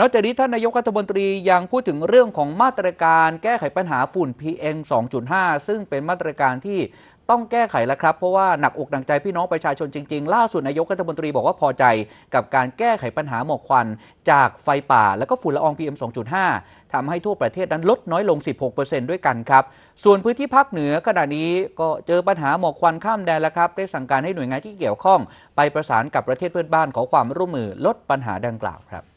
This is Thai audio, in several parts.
นอกจากนี้ท่านนายกรัฐมนตรียังพูดถึงเรื่องของมาตรการแก้ไขปัญหาฝุ่น PM 2.5 ซึ่งเป็นมาตรการที่ต้องแก้ไขแล้วครับ เพราะว่าหนักอกหนักใจพี่น้องประชาชนจริงๆ ล่าสุดนายกรัฐมนตรีบอกว่าพอใจกับการแก้ไขปัญหาหมอกควัน จากไฟป่า และก็ฝุ่นละออง PM 2.5ทำให้ทั่วประเทศนั้นลดน้อยลง 16%ด้วยกันครับ ส่วนพื้นที่ภาคเหนือขณะนี้ก็เจอปัญหาหมอกควันข้ามแดนแล้วครับ ได้สั่งการให้หน่วยงานที่เกี่ยวข้อง ไปประสานกับประเทศเพื่อนบ้านขอความร่วมมือลดปัญหาดังกล่าวครับ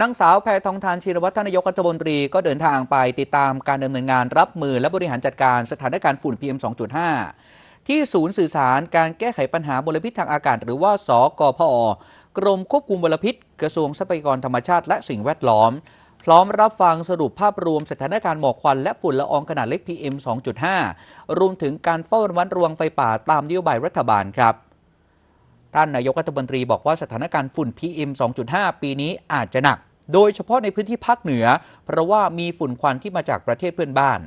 นางสาวแพทองทานชินวัฒนนายกรัฐมนตรีก็เดินทางไปติดตามการดำเนินงานรับมือและบริหารจัดการสถานการณ์ฝุ่น PM 2.5 ที่ศูนย์สื่อสารการแก้ไขปัญหามลพิษทางอากาศ หรือว่า สกพอกรมควบคุมมลพิษ กระทรวงทรัพยากรธรรมชาติและสิ่งแวดล้อม พร้อมรับฟังสรุปภาพรวมสถานการณ์หมอกควันและฝุ่นละอองขนาดเล็ก PM 2.5 รวมถึงการเฝ้าระมัดระวังไฟป่าตามนโยบายรัฐบาลครับท่านนายกรัฐมนตรีบอกว่าสถานการณ์ฝุ่น PM 2.5 ปีนี้อาจจะหนัก โดยเฉพาะในพื้นที่ภาคเหนือ เพราะว่ามีฝุ่นควันที่มาจากประเทศเพื่อนบ้าน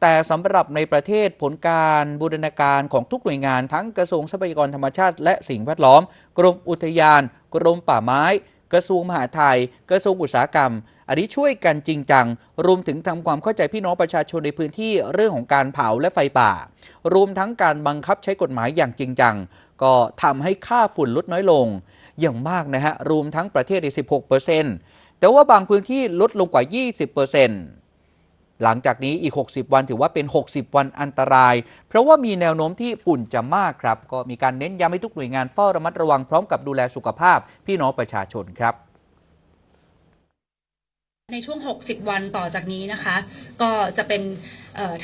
แต่สำหรับในประเทศผลการบูรณาการของทุกหน่วยงานทั้งกระทรวงทรัพยากรธรรมชาติ และสิ่งแวดล้อม กรมอุทยาน กรมป่าไม้ กระทรวงมหาดไทย กระทรวงอุตสาหกรรม อันนี้ช่วยกันจริงจัง รวมถึงทำความเข้าใจพี่น้องประชาชนในพื้นที่เรื่องของการเผาและไฟป่า รวมทั้งการบังคับใช้กฎหมายอย่างจริงจัง ก็ทำให้ค่าฝุ่นลดน้อยลง อย่างมากนะฮะ รวมทั้งประเทศใน16%แต่ว่าบางพื้นที่ลดลงกว่า 20%หลังจากนี้อีก 60 วันถือว่าเป็น 60 วันอันตราย เพราะว่ามีแนวโน้มที่ฝุ่นจะมากครับ ก็มีการเน้นย้ำให้ทุกหน่วยงานเฝ้าระมัดระวังพร้อมกับดูแลสุขภาพพี่น้องประชาชนครับ ในช่วง 60 วันต่อจากนี้นะคะ ก็จะเป็น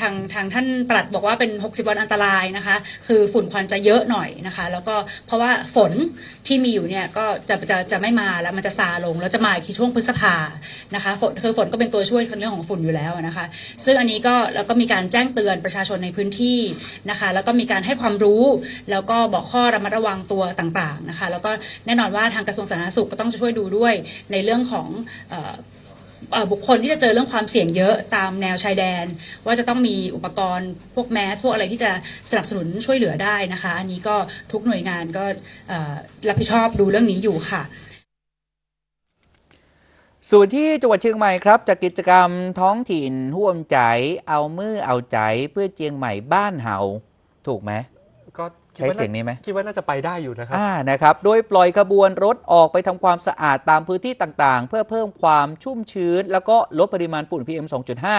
ทางทางท่านปลัดบอกว่าเป็น 60 วันอันตรายนะคะ คือฝุ่นควันจะเยอะหน่อยนะคะ แล้วก็เพราะว่าฝนที่มีอยู่เนี่ยก็จะจะจะไม่มาแล้วมันจะซาลง แล้วจะมาอีกทีช่วงพฤษภานะคะฝนคือฝนก็เป็นตัวช่วยเรื่องของฝุ่นอยู่แล้วนะคะ ซึ่งอันนี้ก็แล้วก็มีการแจ้งเตือนประชาชนในพื้นที่นะคะ แล้วก็มีการให้ความรู้ แล้วก็บอกข้อระมัดระวังตัวต่างๆนะคะ แล้วก็แน่นอนว่าทางกระทรวงสาธารณสุขก็ต้องช่วยดูด้วยในเรื่องของ บุคคลที่จะเจอเรื่องความเสี่ยงเยอะตามแนวชายแดน ว่าจะต้องมีอุปกรณ์พวกแมสพวกอะไรที่จะสนับสนุนช่วยเหลือได้นะคะ อันนี้ก็ทุกหน่วยงานก็เอ่อรับผิดชอบดูเรื่องนี้อยู่ค่ะส่วนที่จังหวัดเชียงใหม่ครับจากกิจกรรมท้องถิ่นห่วมใจ เอามือเอาใจเพื่อเชียงใหม่บ้านเฮาถูกไหมก็คิด ใช้ว่าเสียงนี้ไหมคิดว่าน่าจะไปได้อยู่นะครับอ่านะครับโดยปล่อยขบวนรถออกไปทำความสะอาดตามพื้นที่ต่างๆ เพื่อเพิ่มความชุ่มชื้น แล้วก็ลดปริมาณฝุ่น PM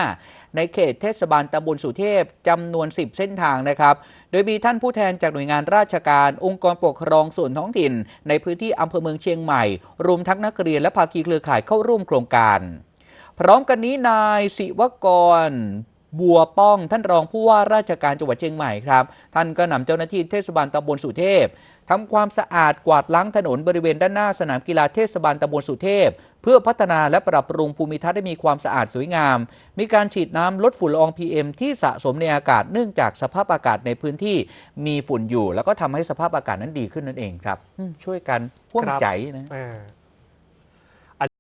2.5 ในเขตเทศบาลตำบลสุเทพจำนวน 10 เส้นทางนะครับโดยมีท่านผู้แทนจากหน่วยงานราชการ องค์กรปกครองส่วนท้องถิ่น ในพื้นที่อำเภอเมืองเชียงใหม่ รวมทั้งนักเรียนและภาคีเครือข่ายเข้าร่วมโครงการ พร้อมกันนี้นายศิวกร บัวป้องท่านรองผู้ว่าราชการจังหวัดเชียงใหม่ครับ ท่านก็นำเจ้าหน้าที่เทศบาลตำบลสุเทพทำความสะอาดกวาดล้างถนนบริเวณด้านหน้าสนามกีฬาเทศบาลตำบลสุเทพ เพื่อพัฒนาและปรับปรุงภูมิทัศน์ให้มีความสะอาดสวยงาม มีการฉีดน้ำลดฝุ่นละออง PM ที่สะสมในอากาศเนื่องจากสภาพอากาศในพื้นที่มีฝุ่นอยู่ แล้วก็ทำให้สภาพอากาศนั้นดีขึ้นนั่นเองครับอืมช่วยกันพ่วงครับใจนะเออ